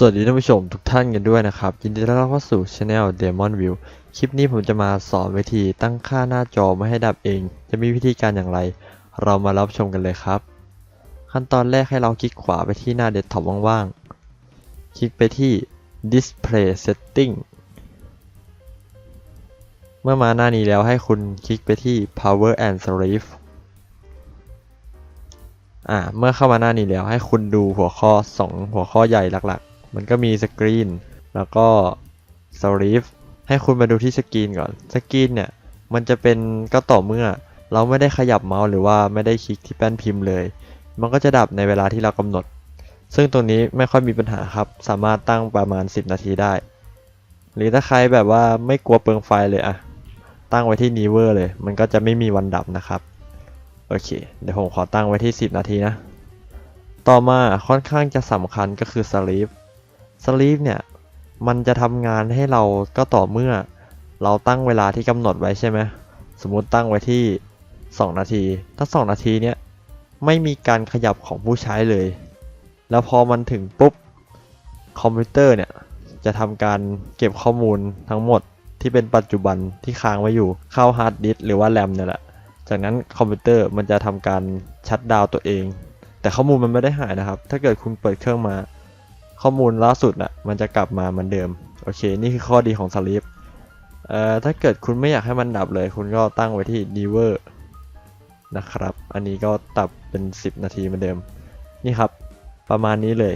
สวัสดีท่านผู้ชมทุกท่านกันด้วยนะครับ ยินดีต้อนรับเข้าสู่ช anel Demon View คลิปนี้ผมจะมาสอนวิธีตั้งค่าหน้าจอไม่ให้ดับเอง จะมีวิธีการอย่างไร เรามารับชมกันเลยครับ ขั้นตอนแรกให้เราคลิกขวาไปที่หน้าเดสก์ท็อปว่างๆ คลิกไปที่ Display Setting เมื่อมาหน้านี้แล้วให้คุณคลิกไปที่ Power and Sleep อ่าเมื่อเข้ามาหน้านี้แล้วให้คุณดูหัวข้อ 2 หัวข้อใหญ่หลักๆ มันก็มีสกรีนแล้วก็สลีฟให้คุณมาดูที่สกรีนก่อนสกรีนเนี่ยมันจะเป็นก็ต่อเมื่อเราไม่ได้ขยับเมาส์หรือว่าไม่ได้คลิกที่แป้นพิมพ์เลย มันก็จะดับในเวลาที่เรากำหนด ซึ่งตรงนี้ไม่ค่อยมีปัญหาครับ สามารถตั้งประมาณ 10 นาทีได้ หรือถ้าใครแบบว่าไม่กลัวเปลืองไฟเลยอะตั้งไว้ที่นีเวอร์เลย มันก็จะไม่มีวันดับนะครับ โอเค เดี๋ยวผมขอตั้งไว้ที่ 10 นาทีนะ ต่อมาค่อนข้างจะสำคัญก็คือ sleep sleep เนี่ย มันจะทำงานให้เราก็ต่อเมื่อ เราตั้งเวลาที่กำหนดไว้ใช่ไหมสมมติตั้งไว้ที่ 2 นาที ถ้า 2 นาทีเนี้ยไม่มีการขยับของผู้ใช้เลย แล้วพอมันถึงปุ๊บคอมพิวเตอร์เนี่ยจะทำการเก็บข้อมูลทั้งหมดที่เป็นปัจจุบันที่ค้างไว้อยู่เข้าฮาร์ดดิสหรือว่าแรมเนี่ยแหละ จากนั้นคอมพิวเตอร์มันจะทำการชัดดาวตัวเอง แต่ข้อมูลมันไม่ได้หายนะครับ ถ้าเกิดคุณเปิดเครื่องมา ข้อมูลล่าสุดน่ะมันจะกลับมาเหมือนเดิม โอเค นี่คือข้อดีของ Sleep เอ่อถ้าเกิดคุณไม่อยากให้มันดับเลย คุณก็ตั้งไว้ที่ Never นะครับ อันนี้ก็ตับเป็น 10 นาทีเหมือนเดิม นี่ครับ ประมาณนี้เลย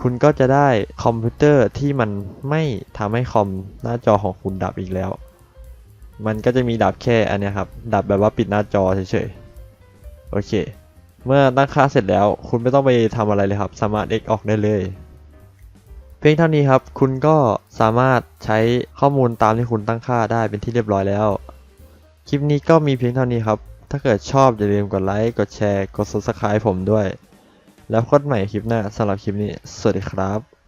คุณก็จะได้คอมพิวเตอร์ที่มันไม่ทำให้คอมหน้าจอของคุณดับอีกแล้ว มันก็จะมีดับแค่อันนี้ครับ ดับแบบว่าปิดหน้าจอเฉยๆ โอเค เมื่อตั้งค่าเสร็จแล้ว คุณไม่ต้องไปทำอะไรเลยครับ สามารถ X ออกได้เลย เพียงเท่านี้ครับ คุณก็สามารถใช้ข้อมูลตามที่คุณตั้งค่าได้เป็นที่เรียบร้อยแล้ว คลิปนี้ก็มีเพียงเท่านี้ครับ ถ้าเกิดชอบอย่าลืมกดไลค์ กดแชร์ กด subscribe ผมด้วย แล้วพบกันใหม่คลิปหน้าสำหรับคลิปนี้ สวัสดีครับ